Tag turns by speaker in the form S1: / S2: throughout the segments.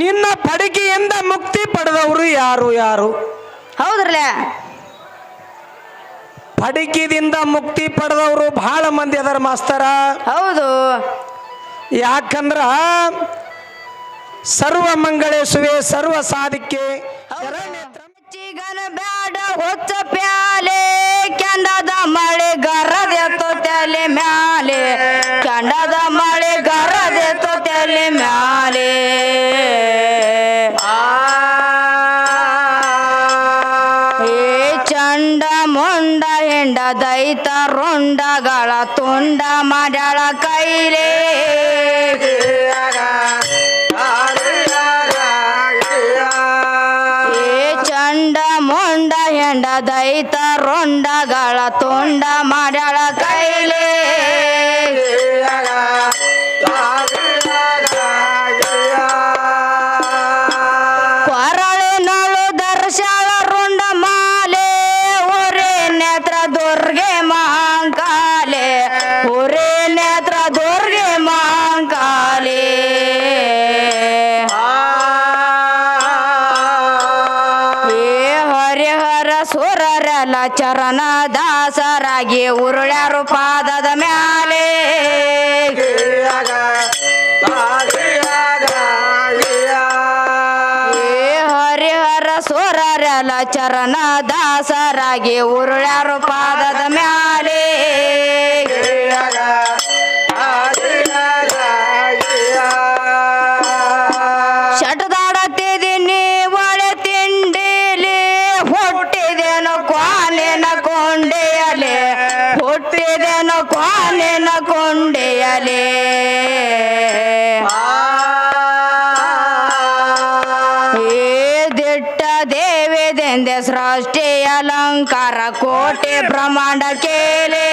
S1: ನಿನ್ನ ಪಡಿಕೆಯಿಂದ ಮುಕ್ತಿ ಪಡೆದವರು ಯಾರು ಯಾರು?
S2: ಹೌದ್ರಲ್ಲ
S1: ಪಡಿಕೆದಿಂದ ಮುಕ್ತಿ ಪಡೆದವರು ಬಹಳ ಮಂದಿ ಅದರ ಮಾಸ್ತರ.
S2: ಹೌದು.
S1: ಯಾಕಂದ್ರ ಸರ್ವ ಮಂಗಳೇಶುವೆ ಸರ್ವ ಸಾಧಿಕೆ
S2: ಬ್ಯಾಡ ಹೊಚ್ಚ ಪ್ಯಾಲೆ ಕೆಂಡದ ಮಳೆ ಗರದೆತ್ತು ತಲೆ ಮ್ಯಾಲೆ ಕೆಂಡದ ಮಳೆ ಗರದೆತ್ತು ತಲೆ ಮ್ಯಾಲೆ. ದೈತ ರೊಂಡಗಳ ತುಂಡ ಮಾಡ್ಯಾಳ ಕೈಲೇ. ಚರಣ ದಾಸರಾಗಿ ಉರುಳ್ಯಾರು ಪಾದದ ಮ್ಯಾಲೆ. ಹರಿಹರ ಚರಣ ದಾಸರಾಗಿ ಉರುಳ್ಯಾರು ಪಾದದ ಮ್ಯಾಲೆ. ದೇವಿದೆಂದೆ ಸೃಷ್ಟಿ ಅಲಂಕಾರ ಕೋಟೆ ಬ್ರಹ್ಮಾಂಡ ಕೇಳಿ.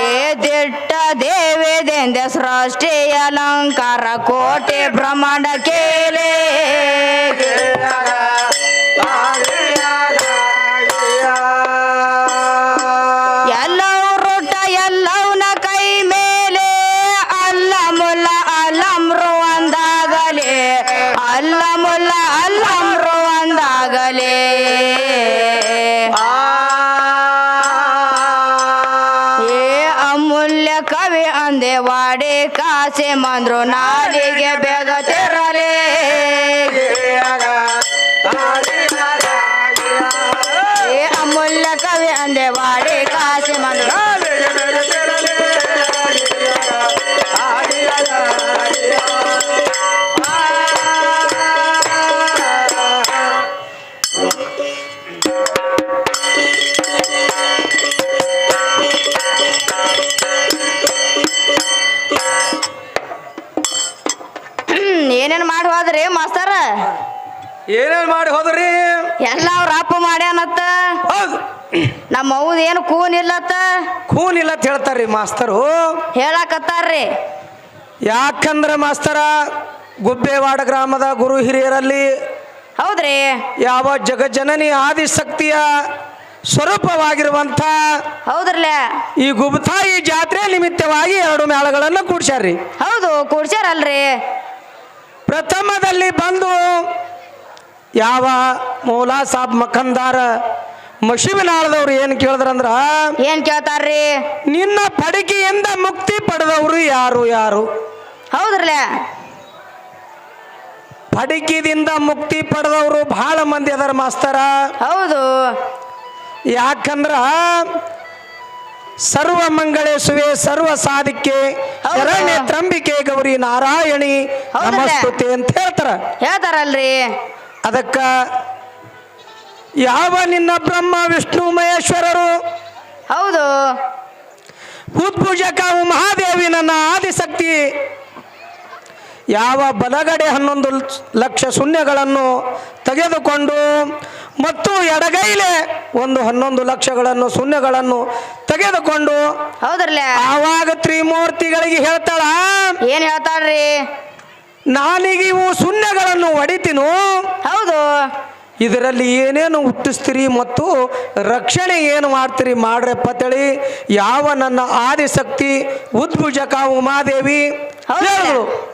S2: ಏ ಸೃಷ್ಟಿ ಅಲಂಕಾರ ಕೋಟೆ ಬ್ರಹ್ಮಾಂಡ ಕೇಲೆ ಅಲ್ಲ ಮುಲ್ಲ ಅಲ್ಲಮ್ರು ಅಂದಾಗಲೇ ಏ ಅಮೂಲ್ಯ ಕವಿ ಅಂದೆ ವಾಡೆ ಕಾಸೆ ಮಂದ್ರು ನಮ್ಮ ಅವ್ದ ಏನು ಕೂನ್ ಇಲ್ಲತ್ತ
S1: ಖೂನ್ ಇಲ್ಲ ಅಂತ ಹೇಳ್ತಾರ್ರಿ ಮಾಸ್ತರು.
S2: ಹೇಳಕತ್ತಾರ್ರಿ.
S1: ಯಾಕಂದ್ರೆ ಮಾಸ್ತರ ಗುಬ್ಬೇವಾಡ ಗ್ರಾಮದ ಗುರು ಹಿರಿಯರಲ್ಲಿ
S2: ಹೌದ್ರಿ.
S1: ಯಾವ ಜಗಜ್ಜನನಿ ಆದಿಶಕ್ತಿಯ ಸ್ವರೂಪವಾಗಿರುವಂಥ
S2: ಹೌದ್ರಲ್ಲ
S1: ಈ ಗುಬ್ತಾಯಿ ಜಾತ್ರೆ ನಿಮಿತ್ತವಾಗಿ ಎರಡು ಮೇಳಗಳನ್ನು ಕೂಡ್ಸ್ಯಾರ್ರಿ.
S2: ಹೌದು ಕೂಡ್ಸ್ಯಾರಲ್ರಿ.
S1: ಪ್ರಥಮದಲ್ಲಿ ಬಂದು ಯಾವ ಮೌಲಾ ಸಾಬ್ ಮಖಂದಾರ ಮಶಿಬಿನಾಳದವ್ರು ಏನು ಕೇಳಿದ್ರಂದ್ರ
S2: ಏನ್ ಕೇಳ್ತಾರ್ರಿ?
S1: ನಿನ್ನ ಪಡಿಕೆಯಿಂದ ಮುಕ್ತಿ ಪಡೆದವರು ಯಾರು ಯಾರು?
S2: ಹೌದ್ರಲ್ಲ
S1: ಪಡಿಕೆದಿಂದ ಮುಕ್ತಿ ಪಡೆದವರು ಬಹಳ ಮಂದಿ ಅದಾರ ಮಾಸ್ತರ.
S2: ಹೌದು.
S1: ಯಾಕಂದ್ರ ಸರ್ವ ಮಂಗಳೇಶುವೆ ಸರ್ವ ಸಾಧಿಕೆ
S2: ಹೌದು.
S1: ಶರಣ್ಯ ತ್ರಂಬಿಕೆ ಗೌರಿ ನಾರಾಯಣಿ
S2: ಹೌದಲ್ಲ?
S1: ನಮಸ್ತುತೆ ಅಂತ ಹೇಳ್ತಾರ.
S2: ಹೇಳ್ತಾರಲ್ರಿ.
S1: ಅದಕ್ಕ ಯಾವ ನಿನ್ನ ಬ್ರಹ್ಮ ವಿಷ್ಣು ಮಹೇಶ್ವರರು?
S2: ಹೌದು.
S1: ಉದ್ಭುಜಕ ಮಹಾದೇವಿ ನನ್ನ ಆದಿಶಕ್ತಿ. ಯಾವ ಬಲಗಡೆ ಹನ್ನೊಂದು ಲಕ್ಷ ಶೂನ್ಯಗಳನ್ನು ತೆಗೆದುಕೊಂಡು ಮತ್ತು ಎಡಗೈಲೆ ಒಂದು ಹನ್ನೊಂದು ಲಕ್ಷಗಳನ್ನು ಶೂನ್ಯಗಳನ್ನು ತೆಗೆದುಕೊಂಡು
S2: ಹೌದ್ರಲ್ಲ?
S1: ಆವಾಗ ತ್ರಿಮೂರ್ತಿಗಳಿಗೆ ಹೇಳ್ತಾಳ
S2: ಏನ್ ಹೇಳ್ತಾಳ್ರಿ?
S1: ನಾನೀಗ ಇವು ಶೂನ್ಯಗಳನ್ನು ಹೊಡಿತೀನು
S2: ಹೌದು.
S1: ಇದರಲ್ಲಿ ಏನೇನು ಹುಟ್ಟಿಸ್ತೀರಿ ಮತ್ತು ರಕ್ಷಣೆ ಏನು ಮಾಡ್ತೀರಿ? ಮಾಡ್ರಪ್ಪ ತಳಿ ಯಾವ ನನ್ನ ಆದಿಶಕ್ತಿ ಉದ್ಭುಜಕ ಉಮಾದೇವಿ?
S2: ಹೌದು.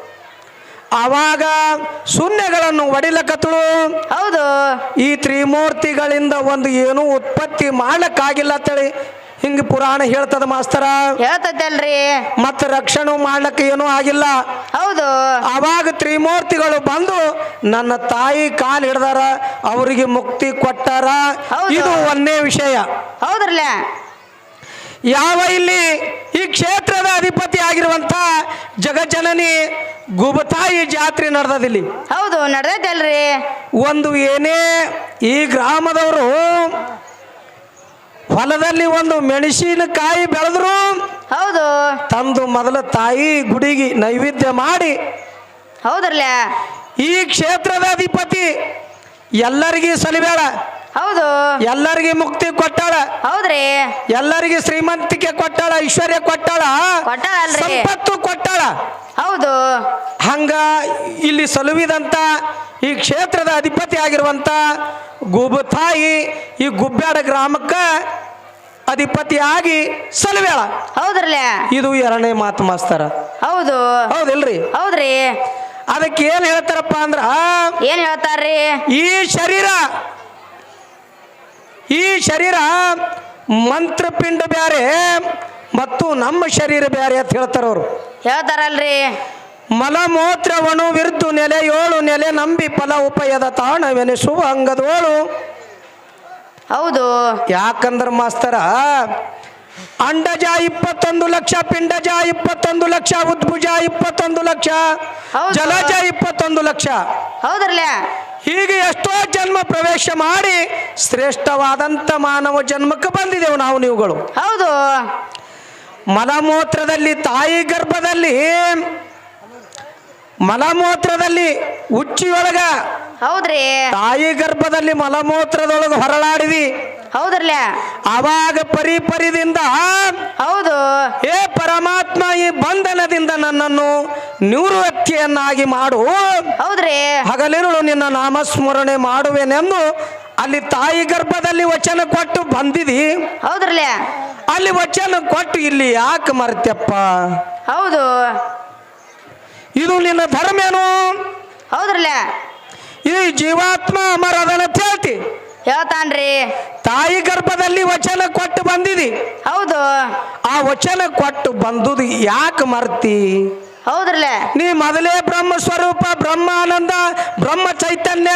S1: ಆವಾಗ ಶೂನ್ಯಗಳನ್ನು ಒಡಿಲಕತ್ತಳು
S2: ಹೌದು.
S1: ಈ ತ್ರಿಮೂರ್ತಿಗಳಿಂದ ಒಂದು ಏನೂ ಉತ್ಪತ್ತಿ ಮಾಡ್ಲಕ್ಕಾಗಿಲ್ಲ ಅಂತೇಳಿ. ಹಿಂಗೆ ಪುರಾಣ ಹೇಳ್ತದ ಮಾಸ್ತರ?
S2: ಹೇಳ್ತದಲ್ರಿ
S1: ಮತ್ತೆ ರಕ್ಷಣೆ ಮಾಡ್ಲಕ್ಕ ಏನೂ ಆಗಿಲ್ಲ.
S2: ಹೌದು.
S1: ಅವಾಗ ತ್ರಿಮೂರ್ತಿಗಳು ಬಂದು ನನ್ನ ತಾಯಿ ಕಾಲು ಹಿಡ್ದಾರ ಅವರಿಗೆ ಮುಕ್ತಿ ಕೊಟ್ಟಾರ. ಇದು ಒಂದೇ ವಿಷಯ.
S2: ಹೌದ್ರಲ್ಲ.
S1: ಯಾವ ಇಲ್ಲಿ ಈ ಕ್ಷೇತ್ರದ ಅಧಿಪತಿ ಆಗಿರುವಂತ ಜಗಜ್ಜನನಿ ಗುಬತಾಯಿ ಜಾತ್ರೆ ನಡೆದದಿಲ್ಲಿ
S2: ಹೌದು ನಡೆದಲ್ರಿ
S1: ಒಂದು ಏನೇ ಈ ಗ್ರಾಮದವರು ಹೊಲದಲ್ಲಿ ಒಂದು ಮೆಣಸಿನಕಾಯಿ ಬೆಳೆದ್ರು.
S2: ಹೌದು.
S1: ತಂದು ಮೊದಲ ತಾಯಿ ಗುಡಿಗೆ ನೈವೇದ್ಯ ಮಾಡಿ.
S2: ಹೌದ್ರಲ್ಲ
S1: ಈ ಕ್ಷೇತ್ರದ ಅಧಿಪತಿ ಎಲ್ಲರಿಗೆ ಸಲಿಬೇಡ.
S2: ಹೌದು.
S1: ಎಲ್ಲರಿಗೆ ಮುಕ್ತಿ ಕೊಟ್ಟಾಳ.
S2: ಹೌದ್ರಿ.
S1: ಎಲ್ಲರಿಗೆ ಶ್ರೀಮಂತಿಕೆ ಕೊಟ್ಟಾಳ ಐಶ್ವರ್ಯ ಕೊಟ್ಟಾಳ.
S2: ಕೊಟ್ಟಾಳ
S1: ಸಂಪತ್ತು ಕೊಟ್ಟಾಳ.
S2: ಹೌದು.
S1: ಹಂಗ ಇಲ್ಲಿ ಸಲುವಿದಂತ ಈ ಕ್ಷೇತ್ರದ ಅಧಿಪತಿ ಆಗಿರುವಂತ ಗುಬತಾಯಿ ಈ ಗುಬ್ಬ್ಯಾಡ ಗ್ರಾಮಕ್ಕೆ ಅಧಿಪತಿಯಾಗಿ ಸಲುವೇಳ
S2: ಹೌದ್ರಲ್ಲ
S1: ಇದು ಎರಡನೇ ಮಾತು ಮಾಸ್ತಾರ.
S2: ಹೌದು.
S1: ಹೌದಿಲ್ರಿ?
S2: ಹೌದ್ರಿ.
S1: ಅದಕ್ಕೆ ಏನ್ ಹೇಳ್ತಾರಪ್ಪ ಅಂದ್ರ
S2: ಏನ್ ಹೇಳ್ತಾರ್ರಿ?
S1: ಈ ಶರೀರ ಈ ಶರೀರ ಮಂತ್ರಪಿಂಡ ಬ್ಯಾರೆ ಮತ್ತು ನಮ್ಮ ಶರೀರ ಬ್ಯಾರೆ ಅಂತ ಹೇಳ್ತಾರ ಅವರು.
S2: ಹೇಳ್ತಾರಲ್ರಿ.
S1: ಮಲಮೂತ್ರವನು ವಿರ್ದು ನೆಲೆ ಏಳು ನೆಲೆ ನಂಬಿ ಫಲ ಉಪಯದ ತಾಣವೆನಿಸುವ ಅಂಗದೋಳು.
S2: ಹೌದು.
S1: ಯಾಕಂದ್ರ ಮಾಸ್ತರ ಅಂಡಜ ಇಪ್ಪತ್ತೊಂದು ಲಕ್ಷ ಪಿಂಡಜ ಇಪ್ಪತ್ತೊಂದು ಲಕ್ಷ ಉದ್ಭುಜ ಇಪ್ಪತ್ತೊಂದು ಲಕ್ಷ
S2: ಹೌದು.
S1: ಜಲಜ ಇಪ್ಪತ್ತೊಂದು ಲಕ್ಷ.
S2: ಹೌದ್ರಲ್ಲ.
S1: ಹೀಗೆ ಎಷ್ಟೋ ಜನ್ಮ ಪ್ರವೇಶ ಮಾಡಿ ಶ್ರೇಷ್ಠವಾದಂಥ ಮಾನವ ಜನ್ಮಕ್ಕೆ ಬಂದಿದ್ದೆವು ನಾವು ನೀವುಗಳು.
S2: ಹೌದು.
S1: ಮಲಮೂತ್ರದಲ್ಲಿ ತಾಯಿ ಗರ್ಭದಲ್ಲಿ ಮಲಮೂತ್ರದಲ್ಲಿ ಉಚ್ಚಿಯೊಳಗ
S2: ಹೌದ್ರಿ.
S1: ತಾಯಿ ಗರ್ಭದಲ್ಲಿ ಮಲಮೂತ್ರದೊಳಗ ಹೊರಳಾಡಿದಿ.
S2: ಹೌದ್ರಲ್ಲ
S1: ಅವಾಗ ಪರಿ ಪರಿದಿಂದ
S2: ಹೌದು.
S1: ಏ ಪರಮಾತ್ಮ ಈ ಬಂಧನದಿಂದ ನನ್ನನ್ನು ನಿವೃತ್ತಿಯನ್ನಾಗಿ ಮಾಡು.
S2: ಹೌದ್ರಿ.
S1: ಹಗಲಿರುಳು ನಿನ್ನ ನಾಮಸ್ಮರಣೆ ಮಾಡುವೆನೆಂದು ಅಲ್ಲಿ ತಾಯಿ ಗರ್ಭದಲ್ಲಿ ವಚನ ಕೊಟ್ಟು ಬಂದಿದಿ.
S2: ಹೌದ್ರಲ್ಲ
S1: ಅಲ್ಲಿ ವಚನ ಕೊಟ್ಟು ಇಲ್ಲಿ ಯಾಕೆ ಮರ್ತ್ಯಪ್ಪ?
S2: ಹೌದು.
S1: ಇದು ನಿನ್ನ ಧರ್ಮ ಏನು?
S2: ಹೌದ್ರಲ್ಲ?
S1: ಈ ಜೀವಾತ್ಮ ಅಮರ ಅದನ್ನ ಹೇಳ್ತಿ
S2: ಹೇಳ್ತಾನ್ರಿ.
S1: ತಾಯಿ ಗರ್ಭದಲ್ಲಿ ವಚನ ಕೊಟ್ಟು ಬಂದಿದಿ.
S2: ಹೌದು.
S1: ಆ ವಚನ ಕೊಟ್ಟು ಬಂದುದು ಯಾಕೆ ಮರ್ತಿ?
S2: ಹೌದ್ರಲ್ಲ?
S1: ನೀ ಮೊದಲೇ ಬ್ರಹ್ಮ ಸ್ವರೂಪ ಬ್ರಹ್ಮ ಆನಂದ ಬ್ರಹ್ಮ ಚೈತನ್ಯ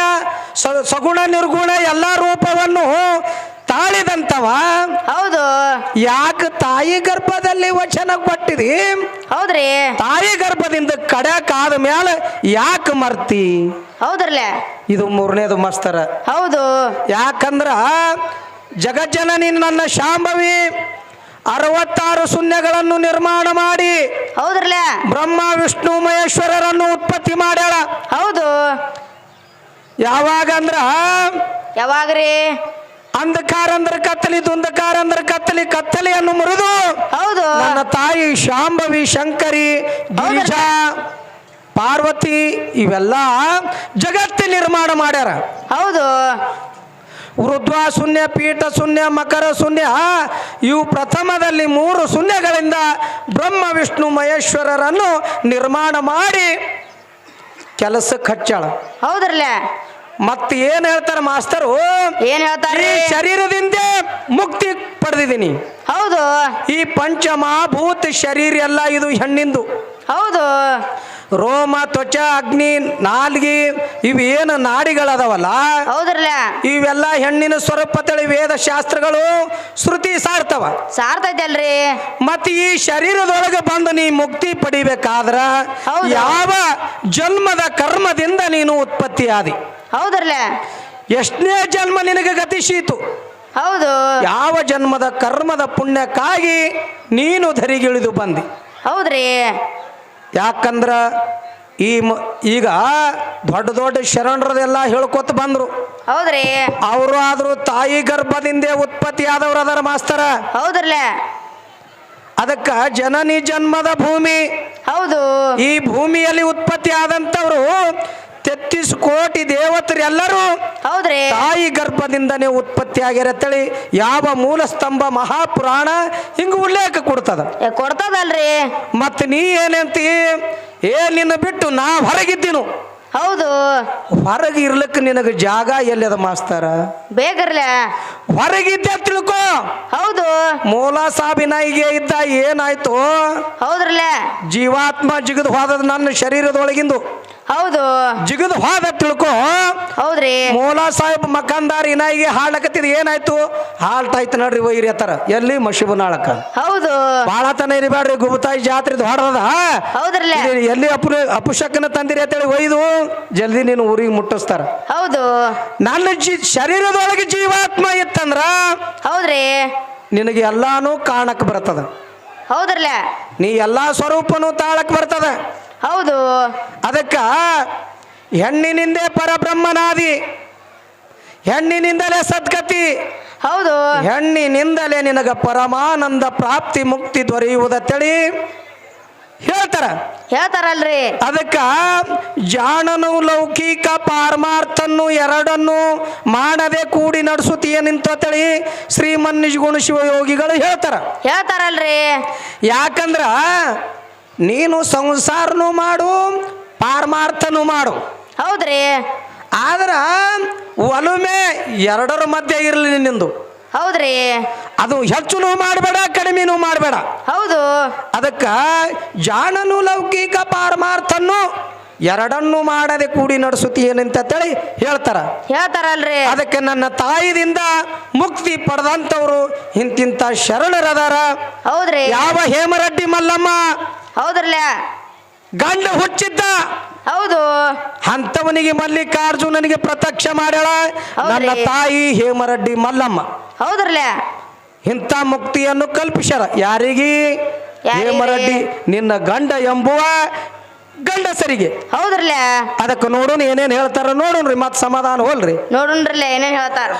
S1: ಸಗುಣ ನಿರ್ಗುಣ ಎಲ್ಲ ರೂಪವನ್ನು ತಾಳಿದಂತವ?
S2: ಹೌದು.
S1: ಯಾಕೆ ತಾಯಿ ಗರ್ಭದಲ್ಲಿ ವಚನ ಕೊಟ್ಟಿದಿ?
S2: ಹೌದ್ರಿ.
S1: ತಾಯಿ ಗರ್ಭದಿಂದ ಕಡ್ಯಾಕಾದ ಮೇಲೆ ಯಾಕೆ ಮರ್ತಿ?
S2: ಹೌದ್ರಲ್ಲ.
S1: ಇದು ಮೂರನೇದು ಮಸ್ತರ.
S2: ಹೌದು.
S1: ಯಾಕಂದ್ರ ಜಗಜ್ಜನನಿ ನನ್ನ ಶಾಂಭವಿ ಅರವತ್ತಾರು ಶೂನ್ಯಗಳನ್ನು ನಿರ್ಮಾಣ ಮಾಡಿ
S2: ಹೌದ್ರಲ್ಲ.
S1: ಬ್ರಹ್ಮ ವಿಷ್ಣು ಮಹೇಶ್ವರರನ್ನು ಉತ್ಪತ್ತಿ ಮಾಡ್ಯಾಳ.
S2: ಹೌದು.
S1: ಯಾವಾಗ ಅಂದ್ರ
S2: ಯಾವಾಗ್ರಿ?
S1: ಅಂಧಕಾರ ಅಂದ್ರ ಕತ್ತಲಿ ದುಂಧಕಾರ ಅಂದ್ರ ಕತ್ತಲಿ ಕತ್ತಲೆಯನ್ನು ಮುರಿದು
S2: ಹೌದು.
S1: ನನ್ನ ತಾಯಿ ಶಾಂಭವಿ ಶಂಕರಿ ಗಿರಿಜಾ ಪಾರ್ವತಿ ಇವೆಲ್ಲ ಜಗತ್ತಿ ನಿರ್ಮಾಣ ಮಾಡ್ಯಾರ.
S2: ಹೌದು.
S1: ವೃದ್ಧ ಶೂನ್ಯ ಪೀಠ ಶೂನ್ಯ ಮಕರ ಶೂನ್ಯ ಇವು ಪ್ರಥಮದಲ್ಲಿ ಮೂರು ಶೂನ್ಯಗಳಿಂದ ಬ್ರಹ್ಮ ವಿಷ್ಣು ಮಹೇಶ್ವರರನ್ನು ನಿರ್ಮಾಣ ಮಾಡಿ ಕೆಲಸಕ್ಕೆ ಹಚ್ಚಾಳ
S2: ಹೌದ್ರಲ್ಲ.
S1: ಮತ್ತೆ ಏನ್ ಹೇಳ್ತಾರೆ ಮಾಸ್ತರು?
S2: ಏನ್
S1: ಈ
S2: ಹೇಳ್ತಾರ್ರಿ
S1: ಶರೀರದಿಂದ ಮುಕ್ತಿ ಪಡೆದಿದ್ದೀನಿ.
S2: ಹೌದು.
S1: ಈ ಪಂಚಮಹಾಭೂತ ಶರೀರ ಎಲ್ಲ ಇದು ಹೆಣ್ಣಿಂದು.
S2: ಹೌದು.
S1: ರೋಮ ತ್ವಚ ಅಗ್ನಿ ನಾಲ್ಗಿ ಇವು ಏನು ನಾಡಿಗಳದಾವಲ್ಲ?
S2: ಹೌದ್ರಲ್ಲ
S1: ಇವೆಲ್ಲ ಹೆಣ್ಣಿನ ಸ್ವರೂಪ ತಳಿ ವೇದ ಶಾಸ್ತ್ರಗಳು ಶ್ರುತಿ ಸಾರ್ತವ
S2: ಸಾರ್ತೈತಲ್ರಿ
S1: ಮತ್ ಈ ಶರೀರದೊಳಗೆ ಬಂದು ನೀ ಮುಕ್ತಿ ಪಡಿಬೇಕಾದ್ರ. ಯಾವ ಜನ್ಮದ ಕರ್ಮದಿಂದ ನೀನು ಉತ್ಪತ್ತಿ ಆದಿ
S2: ಹೌದ್ರಲ್ಲ
S1: ಎಷ್ಟನೇ ಜನ್ಮ ನಿನಗೆ ಗತಿಸೀತು
S2: ಹೌದು.
S1: ಯಾವ ಜನ್ಮದ ಕರ್ಮದ ಪುಣ್ಯಕ್ಕಾಗಿ ನೀನು ಧರಿಗಿಳಿದು ಬಂದಿ?
S2: ಹೌದ್ರಿ.
S1: ಯಾಕಂದ್ರ ಈ ಈಗ ದೊಡ್ಡ ದೊಡ್ಡ ಶರಣರದೆಲ್ಲ ಹೇಳ್ಕೊತ ಬಂದ್ರು.
S2: ಹೌದ್ರಿ.
S1: ಅವರು ಆದ್ರೂ ತಾಯಿ ಗರ್ಭದಿಂದೇ ಉತ್ಪತ್ತಿ ಆದವ್ರು ಅದರ ಮಾಸ್ತರ.
S2: ಹೌದ್ರಲ್ಲೇ.
S1: ಅದಕ್ಕ ಜನನಿ ಜನ್ಮದ ಭೂಮಿ.
S2: ಹೌದು.
S1: ಈ ಭೂಮಿಯಲ್ಲಿ ಉತ್ಪತ್ತಿ ಆದಂಥವ್ರು ತೆತ್ತಿಸ್ ಕೋಟಿ ದೇವತರು ಎಲ್ಲರೂ
S2: ಹೌದ್ರಿ.
S1: ತಾಯಿ ಗರ್ಭದಿಂದನೇ ಉತ್ಪತ್ತಿ ಆಗ್ಯಾರತ್ತೇಳಿ ಯಾವ ಮೂಲ ಸ್ತಂಭ ಮಹಾಪುರಾಣ ಹಿಂಗ ಉಲ್ಲೇಖ ಕೊಡ್ತದ.
S2: ಏ, ಕೊಡ್ತದಲ್ರಿ.
S1: ಮತ್ತೆ ನೀ ಏನಂತಿ? ಏ ನಿನ್ನ ಬಿಟ್ಟು ನಾ ಹೊರಗಿದ್ದೀನು.
S2: ಹೌದು.
S1: ಹೊರಗೆ ಇರ್ಲಿಕ್ಕೆ ನಿನಗೆ ಜಾಗ ಎಲ್ಲಿದ ಮಾಸ್ತರ?
S2: ಬೇಗರ್ಲೆ.
S1: ಹೊರಗಿದ್ದೆ ತಿಳ್ಕೊ.
S2: ಹೌದು.
S1: ಮೂಲ ಸಾಬಿನಾಯಿಗೆ ಇದ್ದ ಏನಾಯ್ತು?
S2: ಹೌದ್ರಲೆ
S1: ಜೀವಾತ್ಮ ಜಿಗದು ಹೋದದ ನನ್ನ ಶರೀರದೊಳಗಿಂದು.
S2: ಹೌದು.
S1: ಜಿಗದು ಹೋದ ತಿಳ್ಕೊ.
S2: ಹೌದ್ರಿ.
S1: ಮೋಲಾ ಸಾಹೇಬ್ ಮಕ್ಕಂದಾರ್ ಇನಾಯಿಗೆ ಹಾಳಕತ್ತಿದ್ ಏನಾಯ್ತು? ಹಾಲ್ಟಾಯ್ತು ನೋಡ್ರಿ ವೈರಿ ಅತ್ತಾರ ಎಲ್ಲಿ ಮಶಿಬು ನಾಳಕ?
S2: ಹೌದು.
S1: ಬಾಳ ತನ ಇರಬೇಡ್ರಿ ಗುಬತಾಯಿ ಜಾತ್ರೆದು ಹೊಡೆದ
S2: ಹೌದ್ರಲೆ
S1: ಎಲ್ಲಿ ಅಪು ಅಪುಷಕ್ಕನ ತಂದಿರಿ ಅಂತೇಳಿ ಒಯ್ದು ಜಲ್ದಿ ನೀನು ಊರಿಗೆ ಮುಟ್ಟಿಸ್ತಾರ.
S2: ಹೌದು.
S1: ನನ್ನ ಜೀ ಶರೀರದೊಳಗೆ ಜೀವಾತ್ಮ ಇತ್ತಂದ್ರ
S2: ಹೌದ್ರಿ.
S1: ನಿನಗೆ ಎಲ್ಲಾನು ಕಾಣಕ್ ಬರ್ತದ.
S2: ಹೌದ್ರಲ್ಲ.
S1: ನೀ ಎಲ್ಲಾ ಸ್ವರೂಪನು ತಾಳಕ್ ಬರ್ತದ.
S2: ಹೌದು.
S1: ಅದಕ್ಕ ಹೆಣ್ಣಿನಿಂದೇ ಪರಬ್ರಹ್ಮನಾದಿ ಹೆಣ್ಣಿನಿಂದಲೇ ಸದ್ಗತಿ
S2: ಹೌದು.
S1: ಹೆಣ್ಣಿನಿಂದಲೇ ನಿನಗ ಪರಮಾನಂದ ಪ್ರಾಪ್ತಿ ಮುಕ್ತಿ ದೊರೆಯುವುದತ್ತೇಳಿ ಹೇಳ್ತಾರ.
S2: ಹೇಳ್ತಾರಲ್ರಿ.
S1: ಅದಕ್ಕ ಜಾಣನು ಲೌಕಿಕ ಪಾರಮಾರ್ಥನ್ನು ಎರಡನ್ನು ಮಾಡದೆ ಕೂಡಿ ನಡೆಸುತ್ತೀಯನಿಂತೇಳಿ ಶ್ರೀಮನ್ ನಿಜಗುಣ ಶಿವಯೋಗಿಗಳು ಹೇಳ್ತಾರ.
S2: ಹೇಳ್ತಾರಲ್ರಿ.
S1: ಯಾಕಂದ್ರ ನೀನು ಸಂಸಾರನು ಮಾಡು ಪಾರಮಾರ್ಥನು ಮಾಡು.
S2: ಹೌದ್ರಿ.
S1: ಆದ್ರ ಒಲುಮೆ ಎರಡರ ಮಧ್ಯೆ ಇರಲಿ ನಿಂದು.
S2: ಹೌದ್ರಿ.
S1: ಅದು ಹೆಚ್ಚುನು ಮಾಡಬೇಡ ಕಡಿಮೆನೂ ಮಾಡಬೇಡ.
S2: ಹೌದು.
S1: ಅದಕ್ಕ ಜಾಣನು ಲೌಕಿಕ ಪಾರಮಾರ್ಥನ್ನು ಎರಡನ್ನು ಮಾಡದೆ ಕೂಡಿ ನಡೆಸುತ್ತಿ ಏನಂತ ಹೇಳಿ ಹೇಳ್ತಾರ.
S2: ಹೇಳ್ತಾರಲ್ರಿ.
S1: ಅದಕ್ಕೆ ನನ್ನ ತಾಯಿದಿಂದ ಮುಕ್ತಿ ಪಡೆದಂಥವ್ರು ಇಂತಿಂತ ಶರಣರದಾರ.
S2: ಹೌದ್ರಿ.
S1: ಯಾವ ಹೇಮರಡ್ಡಿ ಮಲ್ಲಮ್ಮ
S2: ಹೌದ್ರಲೆ
S1: ಗಂಡ ಹುಚ್ಚಿದ್ದ.
S2: ಹೌದು.
S1: ಅಂತವನಿಗೆ ಮಲ್ಲಿಕಾರ್ಜುನನಿಗೆ ಪ್ರತ್ಯಕ್ಷ ಮಾಡ್ಯಾಳ. ನನ್ನ ತಾಯಿ ಹೇಮರಡ್ಡಿ ಮಲ್ಲಮ್ಮ.
S2: ಹೌದ್ರಲ್ಲ?
S1: ಇಂಥ ಮುಕ್ತಿಯನ್ನು ಕಲ್ಪಿಸ್ಯಾರ. ಯಾರಿಗೆ?
S2: ಹೇಮರಡ್ಡಿ
S1: ಹೇಮರೆಡ್ಡಿ ನಿನ್ನ ಗಂಡ ಎಂಬುವ ಗಂಡಸರಿಗೆ.
S2: ಹೌದ್ರಲ್ಲ?
S1: ಅದಕ್ಕೆ ನೋಡೋಣ ಏನೇನು ಹೇಳ್ತಾರ ನೋಡೋಣ್ರಿ ಮತ್ತೆ ಸಮಾಧಾನ ಹೋಲ್ರಿ.
S2: ನೋಡೋಣ್ರಲ್ಲ ಏನೇನ್ ಹೇಳ್ತಾರ.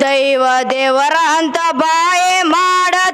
S2: ದೈವ ದೇವರ ಅಂತ ಬಾಯೆ ಮಾಡತೇರೆ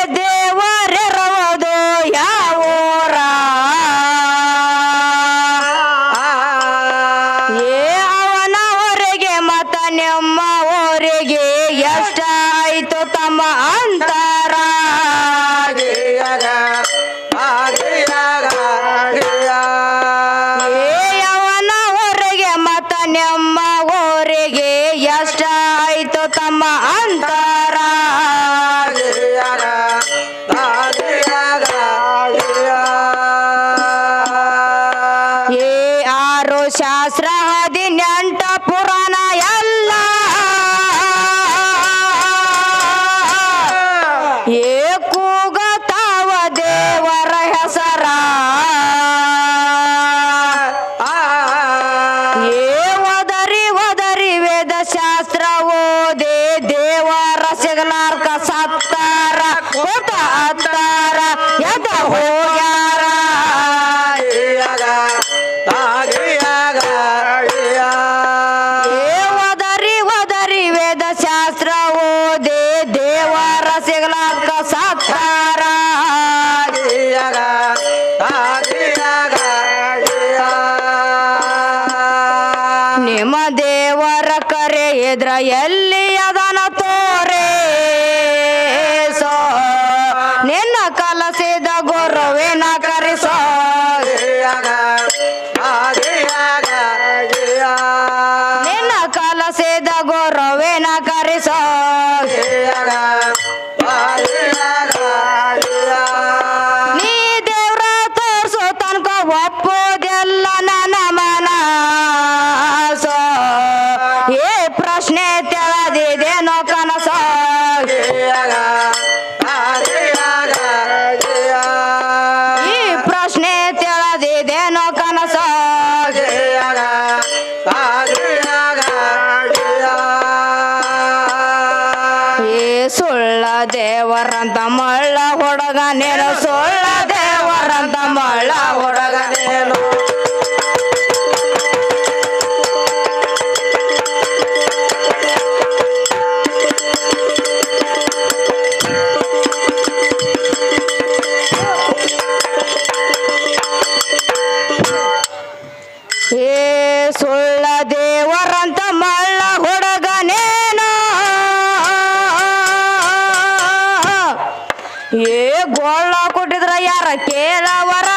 S2: ಏ barra ಪ್ರಶ್ನೆ ತಿಳಿದಿದೇನೋ ಕನಸ. ಈ ಸುಳ್ಳ ದೇವರಂತ ಮಳ್ಳ ಹೊಡಗ ನೆರ ಸುಳ್ಳ ದೇವರಂತ ಮಳ್ಳ ಹೊಡ ಏ ಗೋಳ ಕೊಟ್ಟಿದ್ರ ಯಾರ ಕೇಳವರ